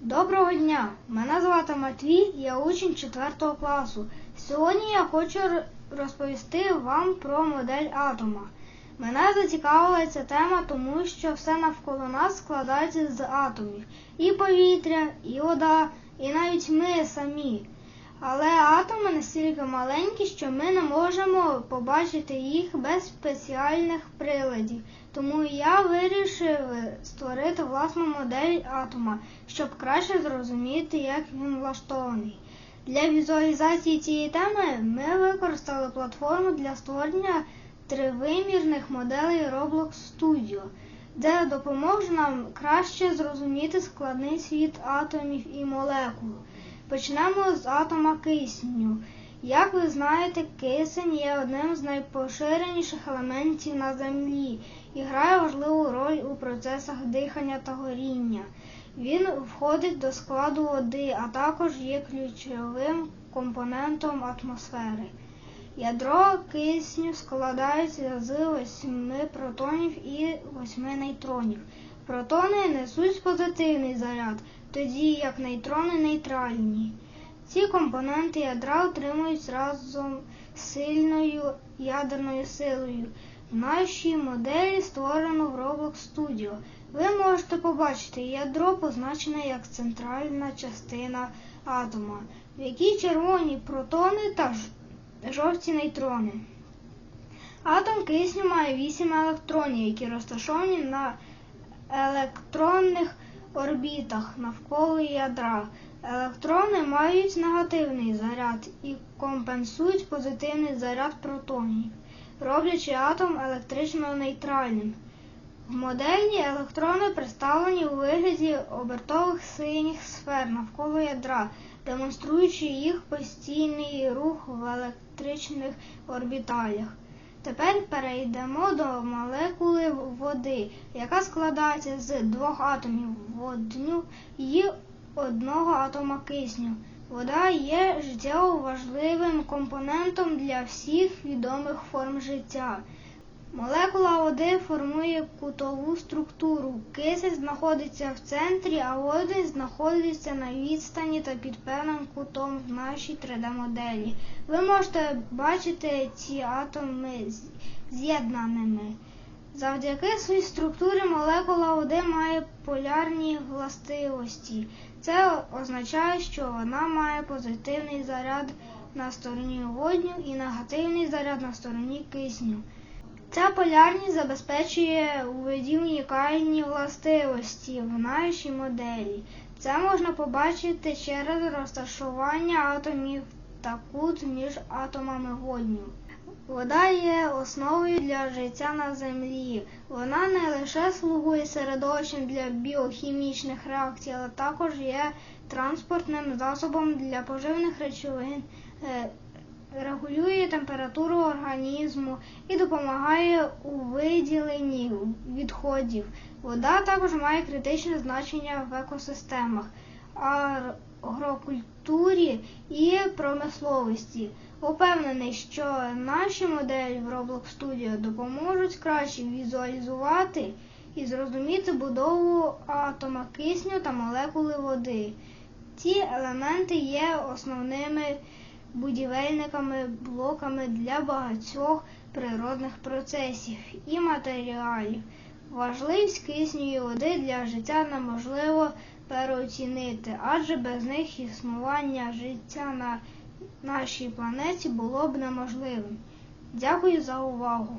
Доброго дня! Мене звати Матвій, я учень 4 класу. Сьогодні я хочу розповісти вам про модель атома. Мене зацікавила ця тема, тому що все навколо нас складається з атомів. І повітря, і вода, і навіть ми самі. Але атоми настільки маленькі, що ми не можемо побачити їх без спеціальних приладів. Тому я вирішив створити власну модель атома, щоб краще зрозуміти, як він влаштований. Для візуалізації цієї теми ми використали платформу для створення тривимірних моделей Roblox Studio, де допоможе нам краще зрозуміти складний світ атомів і молекул. Почнемо з атома кисню. Як ви знаєте, кисень є одним з найпоширеніших елементів на Землі і грає важливу роль у процесах дихання та горіння. Він входить до складу води, а також є ключовим компонентом атмосфери. Ядро кисню складається з восьми протонів і восьми нейтронів. Протони несуть позитивний заряд, тоді як нейтрони нейтральні. Ці компоненти ядра отримують разом з сильною ядерною силою. В нашій моделі створено в Roblox Studio. Ви можете побачити ядро позначене як центральна частина атома, в якій червоні протони та жовті нейтрони. Атом кисню має 8 електронів, які розташовані на електронних орбітах навколо ядра. Електрони мають негативний заряд і компенсують позитивний заряд протонів, роблячи атом електрично нейтральним. В моделі електрони представлені у вигляді обертових синіх сфер навколо ядра, демонструючи їх постійний рух в електричних орбіталях. Тепер перейдемо до молекули води, яка складається з двох атомів водню і одного атома кисню. Вода є життєво важливим компонентом для всіх відомих форм життя. Молекула води формує кутову структуру. Кисень знаходиться в центрі, а водень знаходиться на відстані та під певним кутом в нашій 3D-моделі. Ви можете бачити ці атоми з'єднаними. Завдяки своїй структурі молекула води має полярні властивості. Це означає, що вона має позитивний заряд на стороні водню і негативний заряд на стороні кисню. Ця полярність забезпечує у воді унікальні властивості в нашій моделі. Це можна побачити через розташування атомів та кут між атомами водню. Вода є основою для життя на землі. Вона не лише слугує середовищем для біохімічних реакцій, але також є транспортним засобом для поживних речовин, е, регулює температуру організму і допомагає у виділенні відходів. Вода також має критичне значення в екосистемах, агрокультурі і промисловості. Упевнений, що наші моделі в Roblox Studio допоможуть краще візуалізувати і зрозуміти будову атома кисню та молекули води. Ці елементи є основними будівельниками, блоками для багатьох природних процесів і матеріалів. Важливість кисню води для життя неможливо переоцінити, адже без них існування життя на нашій планеті було б неможливим. Дякую за увагу!